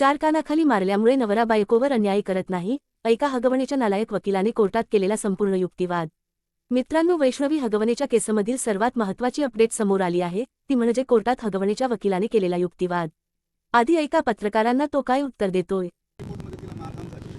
चार कानाखाली मारल्यामुळे नवरा बायकोवर अन्याय करत नाही ऐका हगवणेच्या नालायक वकिलाने कोर्टात केलेला संपूर्ण युक्तिवाद. मित्रांनो वैष्णवी हगवणेच्या केसमधील सर्वात महत्त्वाची अपडेट समोर आली आहे ती म्हणजे कोर्टात हगवणेच्या वकिलाने केलेला युक्तिवाद. आधी ऐका पत्रकारांना तो काय उत्तर देतोय.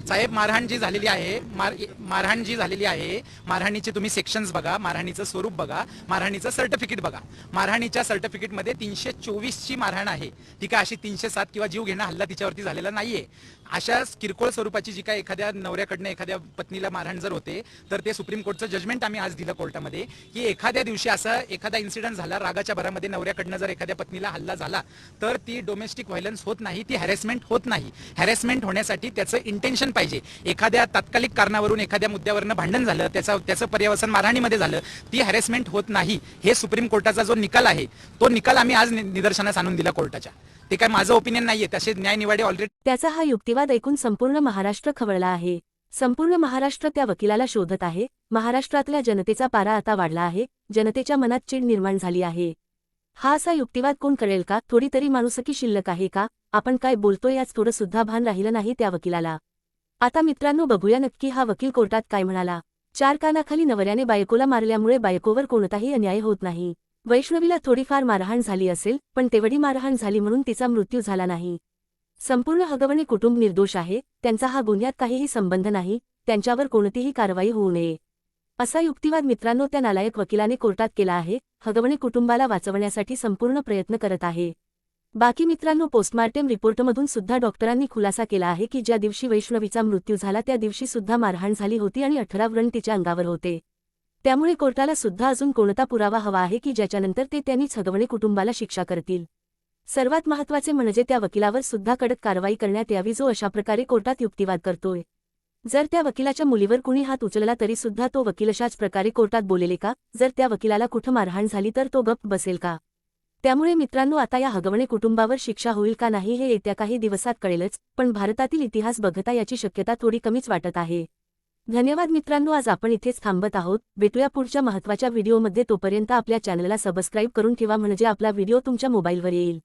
साहेब मारहाण जी झालेली आहे. मार मारहाण जी झालेली आहे. मारहाणीचे तुम्ही सेक्शन्स बघा. मारहाणीचं स्वरूप बघा. मारहाणीचं सर्टिफिकेट बघा. मारहाणीच्या सर्टिफिकेटमध्ये तीनशे चोवीसची मारहाण आहे. ती का अशी तीनशे सात किंवा जीव घेणं हल्ला तिच्यावरती झालेला नाहीये. अशा किरकोळ स्वरूपाची जी काय एखाद्या नवऱ्याकडनं एखाद्या पत्नीला मारहाण जर होते तर ते सुप्रीम कोर्टचं जजमेंट आम्ही आज दिलं कोर्टामध्ये की एखाद्या दिवशी असा एखादा इन्सिडेंट झाला रागाच्या भरामध्ये नवऱ्याकडनं जर एखाद्या पत्नीला हल्ला झाला तर ती डोमेस्टिक व्हायलन्स होत नाही ती हॅरेसमेंट होत नाही. हॅरेसमेंट होण्यासाठी त्याचं इंटेन्शन पाहिजे. एखाद्या तात्कालिक कारणावरून एखाद्या मुद्द्यावरनं भांडण झालं त्याचा त्याचं पर्यावसन मारहाणीमध्ये झालं ती हॅरेसमेंट होत नाही हे सुप्रीम कोर्टाचा जो निकाल आहे तो निकाल आम्ही आज निदर्शनास आणून दिला कोर्टाच्या. ते काय माझं ओपिनियन नाहीये तसे न्यायनिवाडे ऑलरेडी त्याचा हा युक्तिवाद ऐकून संपूर्ण महाराष्ट्र खवळला आहे. संपूर्ण महाराष्ट्र त्या वकिलाला शोधत आहे. महाराष्ट्रातल्या जनतेचा पारा आता वाढला आहे. जनतेच्या मनात चीड निर्माण झाली आहे. हा असा युक्तिवाद कोण कळेल का? थोडी तरी माणुसकी शिल्लक आहे का? आपण काय बोलतोय याच थोडं सुद्धा भान राहिलं नाही त्या वकिलाला. आता मित्रांनो बघूया नक्की हा वकील कोर्टात काय म्हणाला. चार कानाखाली नवऱ्याने बायकोला मारल्यामुळे बायकोवर कोणताही अन्याय होत नाही. वैष्णवीला थोडीफार मारहाण झाली असेल पण तेवढी मारहाण झाली म्हणून तिचा मृत्यू झाला नाही. संपूर्ण हगवणे कुटुंब निर्दोष आहे त्यांचा हा गुन्ह्यात काहीही संबंध नाही त्यांच्यावर कोणतीही कारवाई होऊ नये. असा युक्तिवाद मित्रांनो त्या नालायक वकिलाने कोर्टात केला आहे हगवणे कुटुंबाला वाचवण्यासाठी संपूर्ण प्रयत्न करत आहे. बाकी मित्रांनो पोस्टमार्टम रिपोर्टमधून सुद्धा डॉक्टरांनी खुलासा केला आहे की ज्या दिवशी वैष्णवीचा मृत्यू झाला त्या दिवशी सुद्धा मारहाण झाली होती आणि अठरा व्रण तिच्या अंगावर होते. त्यामुळे कोर्टाला सुद्धा अजून कोणता पुरावा हवा आहे की ज्याच्यानंतर ते त्यांनी छगवणे कुटुंबाला शिक्षा करतील? सर्वात महत्त्वाचे म्हणजे त्या वकिलावर सुद्धा कडक कारवाई करण्यात यावी जो अशा प्रकारे कोर्टात युक्तिवाद करतोय. जर त्या वकिलाच्या मुलीवर कुणी हात उचलला तरी सुद्धा तो वकील अशाच प्रकारे कोर्टात बोलेले का? जर त्या वकिलाला कुठं मारहाण झाली तर तो गप्प बसेल का? त्यामुळे मित्रांनो आता या हगवणे कुटुंबावर शिक्षा होईल का नाही हे येत्या काही दिवसात कळेलच पण भारतातील इतिहास बघता याची शक्यता थोडी कमीच वाटत आहे. धन्यवाद मित्रांनो आज आपण इथेच थांबत आहोत. भेटूया पुढच्या महत्त्वाच्या व्हिडिओमध्ये. तोपर्यंत आपल्या चॅनलला सबस्क्राईब करून ठेवा म्हणजे आपला व्हिडिओ तुमच्या मोबाईलवर येईल.